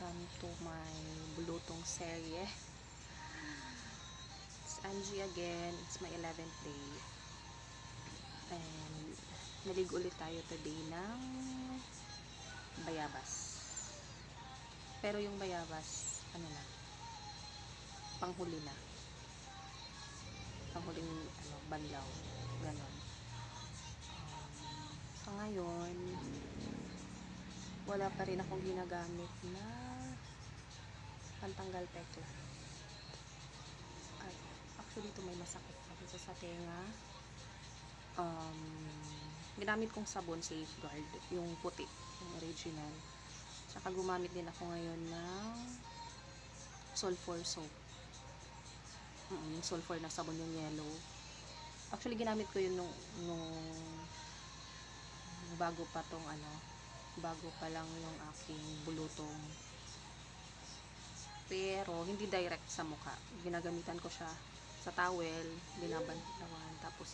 welcome to my bulutong serye. It's Angie again. It's my 11th day. And naligo ulit tayo today ng bayabas. Pero yung bayabas, ano na, panghuli na. Panghuling ano, banlaw. Ganon. Wala pa rin akong ginagamit na pantanggal pekla. At actually ito may masakit dito sa tenga. Um, ginamit kong sabon safeguard, yung puti, yung original. Tsaka gumamit din ako ngayon ng sulfur soap. Mm, yung sulfur na sabon yung yellow. Actually ginamit ko yun nung, nung bago pa tong ano, bago pa lang yung aking bulutong. Pero, hindi direct sa mukha. Ginagamitan ko siya sa towel, binabantawan, tapos.